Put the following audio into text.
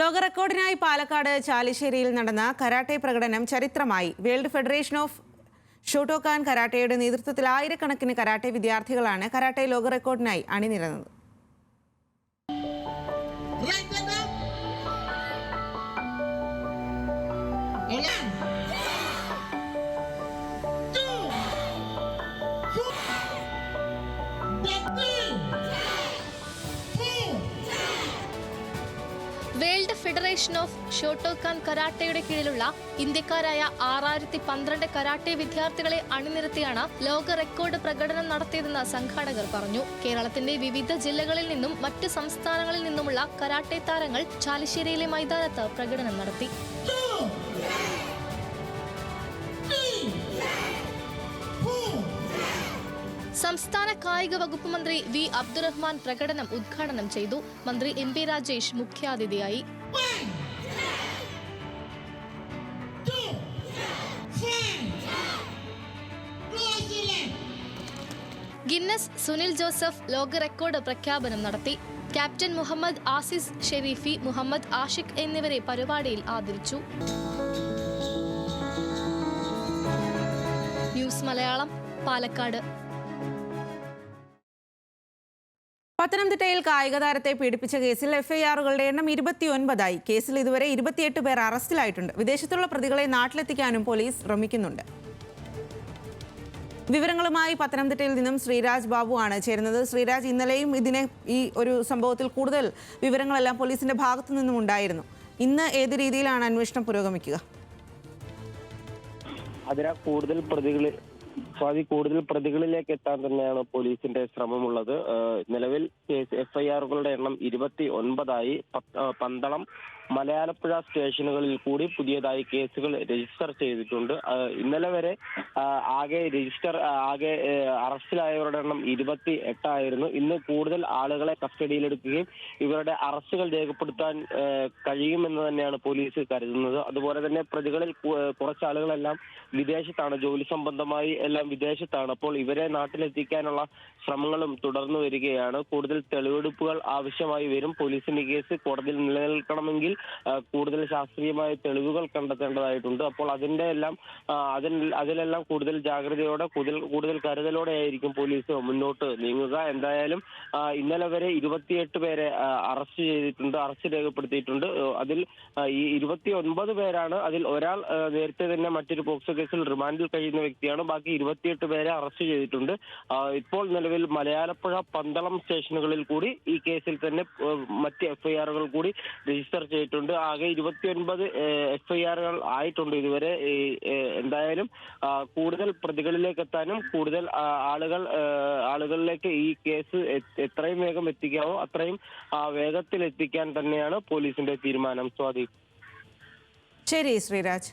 ലോക റെക്കോർഡിനായി പാലക്കാട് ചാലിശ്ശേരിയിൽ നടന്ന കരാട്ടെ പ്രകടനം ചരിത്രമായി വേൾഡ് ഫെഡറേഷൻ ഓഫ് ഷോട്ടോക്കാൻ കരാട്ടയുടെ നേതൃത്വത്തിൽ ആയിരക്കണക്കിന് കരാട്ടെ വിദ്യാർത്ഥികളാണ് കരാട്ടെ ലോക റെക്കോർഡിനായി അണിനിരന്നത് One, Two. Three. Federation of Shotokan കരാട്ടയുടെ കീഴിലുള്ള ഇന്ത്യക്കാരായ ആറായിരത്തി പന്ത്രണ്ട് കരാട്ടെ വിദ്യാർത്ഥികളെ അണിനിരത്തിയാണ് ലോക റെക്കോർഡ് പ്രകടനം നടത്തിയതെന്ന് സംഘാടകർ പറഞ്ഞു. കേരളത്തിന്റെ വിവിധ ജില്ലകളിൽ നിന്നും മറ്റ് സംസ്ഥാനങ്ങളിൽ നിന്നുമുള്ള കരാട്ടെ താരങ്ങൾ ചാലിശ്ശേരിയിലെ മൈതാനത്ത് പ്രകടനം നടത്തി. സംസ്ഥാന കായിക വകുപ്പ് മന്ത്രി വി അബ്ദുറഹ്മാൻ പ്രകടനം ഉദ്ഘാടനം ചെയ്തു. മന്ത്രി എം പി രാജേഷ് മുഖ്യാതിഥിയായി. ഗിന്നസ് സുനിൽ ജോസഫ് ലോക റെക്കോർഡ് പ്രഖ്യാപനം നടത്തി. ക്യാപ്റ്റൻ മുഹമ്മദ് ആസിസ് ഷെരീഫി മുഹമ്മദ് ആഷിഖ് എന്നിവരെ പരിപാടിയിൽ ആദരിച്ചു. ന്യൂസ് മലയാളം പാലക്കാട്. പത്തനംതിട്ടയിൽ കായിക താരത്തെ പീഡിപ്പിച്ച കേസിൽ എഫ്ഐആറുകളുടെ എണ്ണം ഇരുപത്തിയൊൻപതായി. കേസിൽ ഇതുവരെ ഇരുപത്തിയെട്ട് പേർ അറസ്റ്റിലായിട്ടുണ്ട്. വിദേശത്തുള്ള പ്രതികളെ നാട്ടിലെത്തിക്കാനും പോലീസ് ശ്രമിക്കുന്നുണ്ട്. വിവരങ്ങളുമായി പത്തനംതിട്ടയിൽ നിന്നും ശ്രീരാജ് ബാബു ആണ് ചേരുന്നത്. ശ്രീരാജ് ഇന്നലെയും ഇതിനെ ഈ ഒരു സംഭവത്തിൽ കൂടുതൽ വിവരങ്ങളെല്ലാം പോലീസിന്റെ ഭാഗത്തു നിന്നും ഉണ്ടായിരുന്നു. ഇന്ന് ഏത് രീതിയിലാണ് അന്വേഷണം പുരോഗമിക്കുക? അതിനാ കൂടുതൽ പ്രതികളിൽ സ്വാതി കൂടുതൽ പ്രതികളിലേക്ക് എത്താൻ തന്നെയാണ് പോലീസിന്റെ ശ്രമമുള്ളത്. നിലവിൽ കേസ് എഫ്ഐആറുകളുടെ എണ്ണം ഇരുപത്തി ഒൻപതായി പന്തളം മലയാളപ്പുഴ സ്റ്റേഷനുകളിൽ കൂടി പുതിയതായി കേസുകൾ രജിസ്റ്റർ ചെയ്തിട്ടുണ്ട്. ഇന്നലെ വരെ ആകെ രജിസ്റ്റർ ആകെ അറസ്റ്റിലായവരുടെ എണ്ണം ഇരുപത്തി എട്ടായിരുന്നു ഇന്ന് കൂടുതൽ ആളുകളെ കസ്റ്റഡിയിലെടുക്കുകയും ഇവരുടെ അറസ്റ്റുകൾ രേഖപ്പെടുത്താൻ കഴിയുമെന്ന് തന്നെയാണ് പോലീസ് കരുതുന്നത്. അതുപോലെ തന്നെ പ്രതികളിൽ കുറച്ച് ആളുകളെല്ലാം വിദേശത്താണ്. ജോലി സംബന്ധമായി എല്ലാം വിദേശത്താണ്. അപ്പോൾ ഇവരെ നാട്ടിലെത്തിക്കാനുള്ള ശ്രമങ്ങളും തുടർന്നു വരികയാണ്. കൂടുതൽ തെളിവെടുപ്പുകൾ ആവശ്യമായി വരും. പോലീസിന്റെ കേസ് കോടതിയിൽ നിലനിൽക്കണമെങ്കിൽ കൂടുതൽ ശാസ്ത്രീയമായ തെളിവുകൾ കണ്ടെത്തേണ്ടതായിട്ടുണ്ട്. അപ്പോൾ അതിന്റെ എല്ലാം അതിൽ അതിലെല്ലാം കൂടുതൽ ജാഗ്രതയോടെ കൂടുതൽ കൂടുതൽ കരുതലോടെ ആയിരിക്കും പോലീസ് മുന്നോട്ട് നീങ്ങുക. എന്തായാലും ഇന്നലെ വരെ ഇരുപത്തിയെട്ട് പേരെ അറസ്റ്റ് ചെയ്തിട്ടുണ്ട് അറസ്റ്റ് രേഖപ്പെടുത്തിയിട്ടുണ്ട്. അതിൽ ഈ ഇരുപത്തി ഒൻപത് പേരാണ് അതിൽ ഒരാൾ നേരത്തെ തന്നെ മറ്റൊരു പോക്സോ കേസിൽ റിമാൻഡിൽ കഴിയുന്ന വ്യക്തിയാണ്. ബാക്കി ഇരുപത്തിയെട്ട് പേരെ അറസ്റ്റ് ചെയ്തിട്ടുണ്ട്. ഇപ്പോൾ നിലവിൽ മലയാലപ്പുഴ പന്തളം സ്റ്റേഷനുകളിൽ കൂടി ഈ കേസിൽ തന്നെ മറ്റ് എഫ്ഐആറുകൾ കൂടി രജിസ്റ്റർ ചെയ്തിട്ടുണ്ട്. ആകെ ഇരുപത്തിയൊൻപത് എഫ്ഐആറുകൾ ആയിട്ടുണ്ട് ഇതുവരെ. എന്തായാലും കൂടുതൽ പ്രതികളിലേക്ക് എത്താനും കൂടുതൽ ആളുകൾ ആളുകളിലേക്ക് ഈ കേസ് എത്രയും വേഗം എത്തിക്കാവോ അത്രയും വേഗത്തിൽ എത്തിക്കാൻ തന്നെയാണ് പോലീസിന്റെ തീരുമാനം. സ്വാധീനം ശരി ശ്രീരാജ്.